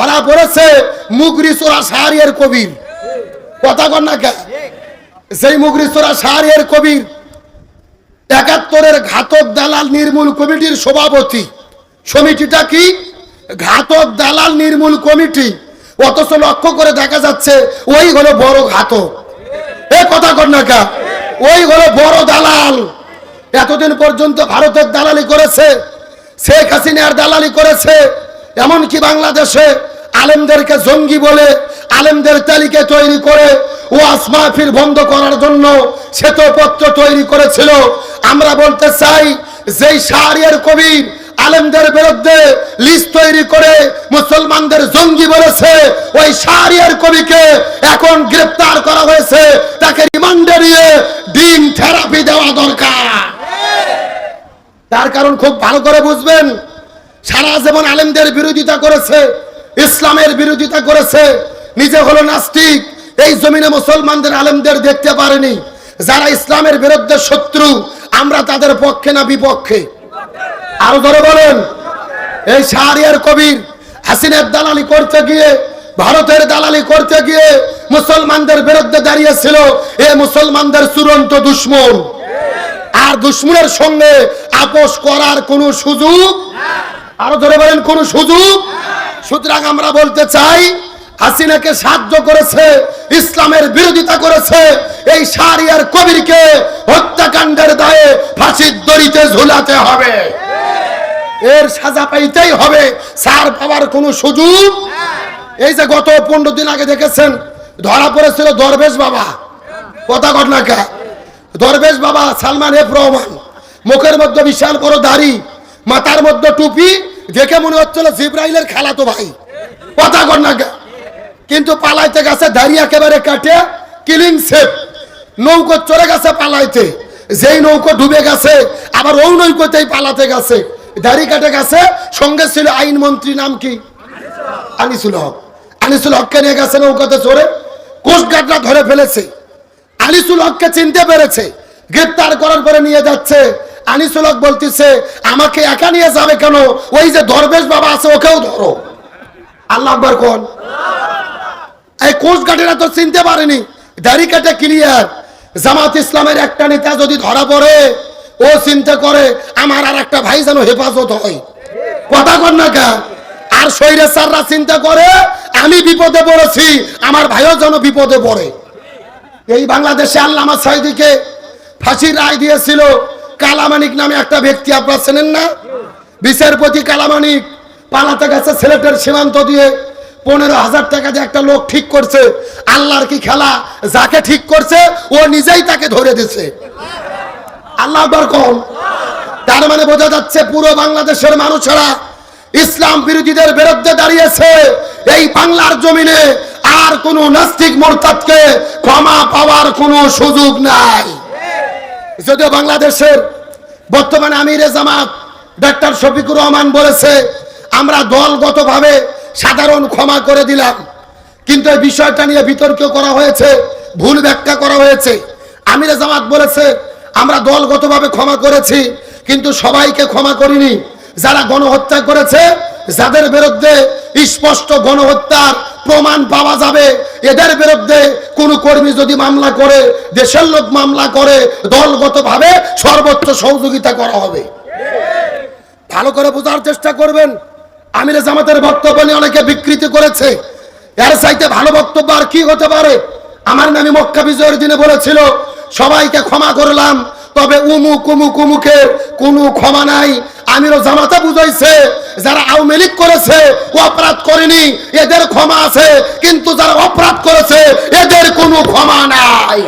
ধরা পড়েছে মুগরি চোরা শাহরিয়ার কবির। কথা কর না কে সেই মুগরি চোরা শাহরিয়ার কবির, একাত্তরের ঘাতক দালাল নির্মূল কমিটির সভাপতি। সমিতিটা কি? ঘাতক দালাল নির্মূল কমিটি। অথচ লক্ষ্য করে দেখা যাচ্ছে ওই হলো বড় ঘাতক। এ কথা কর না কা ওই হলো বড় দালাল। এতদিন পর্যন্ত ভারতের দালালি করেছে, শেখ হাসিনার দালালি করেছে, এমনকি বাংলাদেশে আলেমদেরকে জঙ্গি বলে, আলেমদের তালিকা তৈরি করে ও আসমাফির বন্ধ করার জন্য শ্বেতপত্র তৈরি করেছিল। আমরা বলতে চাই, যেই শাহরিয়ার কবি আলেমদের বিরুদ্ধে লিস্ট তৈরি করে মুসলমানদের জঙ্গি বলেছে, ওই শাহরিয়ার কবিকে এখন গ্রেপ্তার করা হয়েছে। তাকে রিমান্ডে নিয়ে ডিম থেরাপি দেওয়া দরকার। তার কারণ খুব ভালো করে বুঝবেন, সারা জীবন আলেমদের বিরোধিতা করেছে। ইসলামের বিরোধিতা করেছে। নিজে হলো নাস্তিক। এই জমিনে মুসলমানদের আলেমদের দেখতে পারেনি। যারা ইসলামের বিরুদ্ধে শত্রু, আমরা তাদের পক্ষে না বিপক্ষে। আরও ধরে বলেন, এই শাহরিয়ার কবির হাসিনের দালালি করতে গিয়ে, ভারতের দালালি করতে গিয়ে মুসলমানদের বিরুদ্ধে দাঁড়িয়েছিল এ মুসলমানদের চূড়ান্ত দুশ্মন। আর দুশ্মনের সঙ্গে আপোষ করার কোনো সুযোগ? আরও ধরে বলেন, কোন সুযোগ? সুতরাং আমরা বলতে চাই, হাসিনাকে সাহায্য করেছে, ইসলামের বিরোধিতা করেছে, এই শাহরিয়ার কবিরকে হত্যাকাণ্ডের দায়ে ফাঁসির দড়িতে ঝুলাতে হবে। এর সাজা পাইতেই হবে সার পাওয়ার কোনো সুযোগ? এই যে গত পনেরো দিন আগে দেখেছেন, ধরা পড়েছিল দরবেশ বাবা। কথা ঘটনা কা? দরবেশ বাবা সালমান এফ রহমান, মুখের মধ্যে বিশাল বড় দাড়ি, মাথার মধ্যে টুপি দেখে মনে হচ্ছিল জিব্রাইলের খেলা তো ভাই। কথা ঘটনা কা কিন্তু পালাইতে গেছে, দাড়ি একেবারে কাটে কিলিং সেফ নৌকো চলে গেছে পালাইতে। যেই নৌকো ডুবে গেছে, আবার ওই নৌকোতেই পালাতে গেছে। দাড়ি কাটে গেছে, সঙ্গে ছিল আইনমন্ত্রী নাম কি? আনিসুল হক। আনিসুল হককে নিয়ে গেছে নৌকাতে চড়ে। কোস্টগার্ডরা ধরে ফেলেছে। আনিসুল হককে চিনতে পেরেছে। গ্রেপ্তার করার পরে নিয়ে যাচ্ছে। আনিসুল হক বলতেছে, আমাকে একা নিয়ে যাবে কেন? ওই যে দরবেশ বাবা আছে, ওকেও ধরো। আল্লাহ আকবর কোন? এই কোস্টগার্ডেরা তো চিনতে পারেনি। দাড়ি কাটে ক্লিয়ার জামাত ইসলামের একটা নেতা যদি ধরা পড়ে, ও চিন্তা করে, আমার আর একটা ভাই যেন হেফাজত হয়। কথা কর না কা আর শৈরে স্যাররা চিন্তা করে, আমি বিপদে পড়েছি, আমার ভাইও যেন বিপদে পড়ে। এই বাংলাদেশে আল্লামা সাইদিকে ফাঁসির রায় দিয়েছিল। কালামানিক নামে একটা ব্যক্তি আপনারা চেনেন না? বিচারপতি কালামানিক পালাতে গেছে সিলেটের সীমান্ত দিয়ে। পনেরো হাজার টাকা দিয়ে একটা লোক ঠিক করছে। আল্লাহর কি খেলা? যাকে ঠিক করছে, ও নিজেই তাকে ধরে দিছে। আল্লাহ কম তার মানে বোঝা যাচ্ছে পুরো বাংলাদেশের মানুষেরা ইসলাম বিরোধীদের বিরুদ্ধে দাঁড়িয়েছে। এই বাংলার জমিনে আর কোন নাস্তিক মোরতাদকে ক্ষমা পাওয়ার কোনো সুযোগ নাই। যদিও বাংলাদেশের বর্তমানে আমিরে জামাত ডাক্তার শফিকুর রহমান বলেছে, আমরা দলগতভাবে সাধারণ ক্ষমা করে দিলাম। কিন্তু এই বিষয়টা নিয়ে বিতর্ক করা হয়েছে, ভুল ব্যাখ্যা করা হয়েছে। আমিরে জামাত বলেছে, আমরা দলগতভাবে ক্ষমা করেছি, কিন্তু সবাইকে ক্ষমা করিনি। যারা গণহত্যা করেছে, যাদের বিরুদ্ধে স্পষ্ট গণহত্যার প্রমাণ পাওয়া যাবে। এদের বিরুদ্ধে কোন কর্মী যদি মামলা করে, দেশের লোক মামলা করে, দলগতভাবে সর্বোচ্চ সহযোগিতা করা হবে। ভালো করে বোঝার চেষ্টা করবেন। আমিরে জামাতের বক্তব্য নিয়ে অনেকে বিকৃতি করেছে। এর চাইতে ভালো বক্তব্য আর কি হতে পারে? আমার নামে মক্কা বিজয়ের দিনে বলেছিল, সবাইকে ক্ষমা করলাম, তবে উমু কুমু কুমুকে কোনো ক্ষমা নাই। আমিরও জামাতে বুঝাইছে, যারা আওয়ামী লীগ করেছে, ও অপরাধ করেনি, এদের ক্ষমা আছে, কিন্তু যারা অপরাধ করেছে, এদের কোনো ক্ষমা নাই।